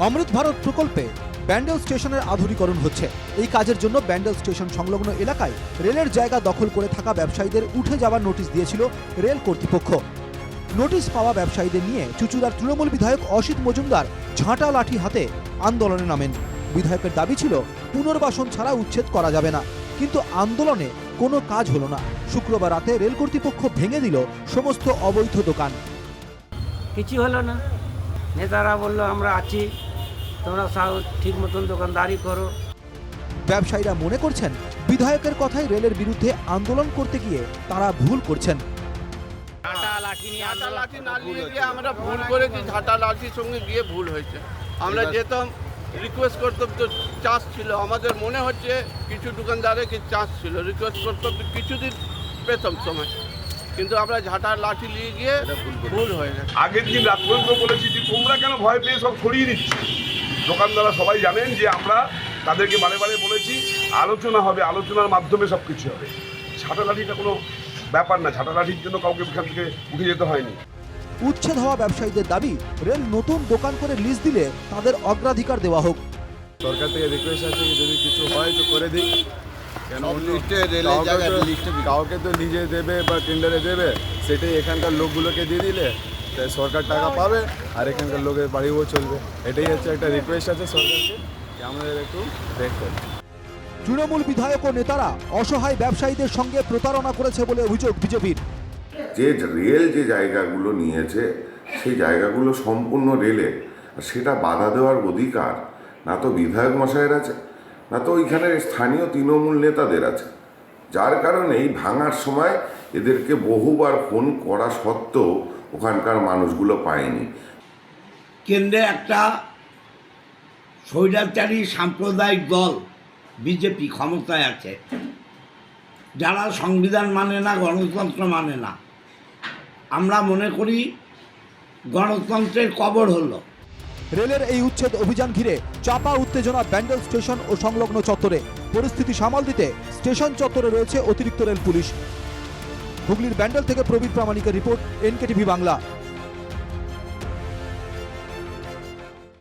অমৃত ভারত প্রকল্পে ব্যান্ডেল স্টেশনের আধুনিকরণ হচ্ছে। এই কাজের জন্য ব্যান্ডেল স্টেশন সংলগ্ন এলাকায় রেলের জায়গা দখল করে থাকা ব্যবসায়ীদের উঠে যাওয়ার নোটিশ দিয়েছিল রেল কর্তৃপক্ষ। নোটিশ পাওয়া ব্যবসায়ীদের নিয়ে চুচুড়ার তৃণমূল বিধায়ক অসিত মজুমদার ঝাঁটা লাঠি হাতে আন্দোলনে নামেন। বিধায়কের দাবি ছিল, পুনর্বাসন ছাড়া উচ্ছেদ করা যাবে না। কিন্তু আন্দোলনে কোনো কাজ হলো না। শুক্রবার রাতে রেল কর্তৃপক্ষ ভেঙে দিল সমস্ত অবৈধ দোকান। কিছু হলো না। নেতারা বলল, আমরা আছি। তোমরা ঠিক মতন দোকানদারি করো। ব্যবসায়ীরা মনে করছেন বিধায়কের কথাই রেলের বিরুদ্ধে আন্দোলন করতে গিয়ে তারা ভুল করছেন। ঝাঁটা লাঠি না নিয়ে গিয়ে আমরা ভুল করেছি ঝাঁটা লাঠির সঙ্গে গিয়ে ভুল হয়েছে। আমরা যেতাম রিকোয়েস্ট করতাম তো চাষ ছিল। আমাদের মনে হচ্ছে কিছু দোকানদারে কি চাষ ছিল। রিকোয়েস্ট করতাম তো কিছুদিন পেতাম সময়। কিন্তু আমরা ঝাঁটার লাঠি নিয়ে গিয়ে ভুল হয়ে গেছে। আগের দিন রাত পর্যন্ত বলেছি যে তোমরা কেন ভয় পেয়ে সব ছড়িয়ে দিচ্ছ? দোকানদাররা সবাই জানেন যে আমরা তাদেরকে বারে বারে বলেছি আলোচনা হবে আলোচনার মাধ্যমে সব কিছু হবে। ছাটা লাঠিটা কোনো ব্যাপার না ছাটা লাঠির জন্য কাউকে এখান থেকে উঠে যেতে হয়নি। উচ্ছেদ হওয়া ব্যবসায়ীদের দাবি রেল নতুন দোকান করে লিজ দিলে তাদের অগ্রাধিকার দেওয়া হোক। সরকার থেকে রিকোয়েস্ট আছে যে যদি কিছু হয় তো করে দিই। কেন অন্য কাউকে তো- কাউকে তো লিজে দেবে বা টেন্ডারে দেবে সেটাই এখানকার লোকগুলোকে দিয়ে দিলে। তাই সরকার টাকা পাবে আর এখানকার লোকের বাড়িও চলবে। এটাই হচ্ছে একটা রিকোয়েস্ট আছে সরকারকে যে আমাদের একটু দেখতে তৃণমূল বিধায়ক ও নেতারা অসহায় ব্যবসায়ীদের সঙ্গে প্রতারণা করেছে বলে অভিযোগ বিজেপির। যে রেল যে জায়গাগুলো নিয়েছে সেই জায়গাগুলো সম্পূর্ণ রেলে। আর সেটা বাধা দেওয়ার অধিকার না তো বিধায়ক মশাইয়ের আছে না তো ওইখানে স্থানীয় তৃণমূল নেতাদের আছে। যার কারণে এই ভাঙার সময় এদেরকে বহুবার ফোন করা সত্ত্বেও ওখানকার মানুষগুলো পায়নি। কেন্দ্রে একটা স্বৈরাচারী সাম্প্রদায়িক দল বিজেপি ক্ষমতায় আছে। যারা সংবিধান মানে না গণতন্ত্র মানে না। আমরা মনে করি গণতন্ত্রের কবর হলো। রেলের এই উচ্ছেদ অভিযান ঘিরে চাপা উত্তেজনা ব্যান্ডেল স্টেশন ও সংলগ্ন চত্বরে। পরিস্থিতি সামাল দিতে স্টেশন চত্বরে রয়েছে অতিরিক্ত রেল পুলিশ। হুগলির ব্যান্ডেল থেকে প্রবীর প্রামাণিকের রিপোর্ট এনকেটিভি বাংলা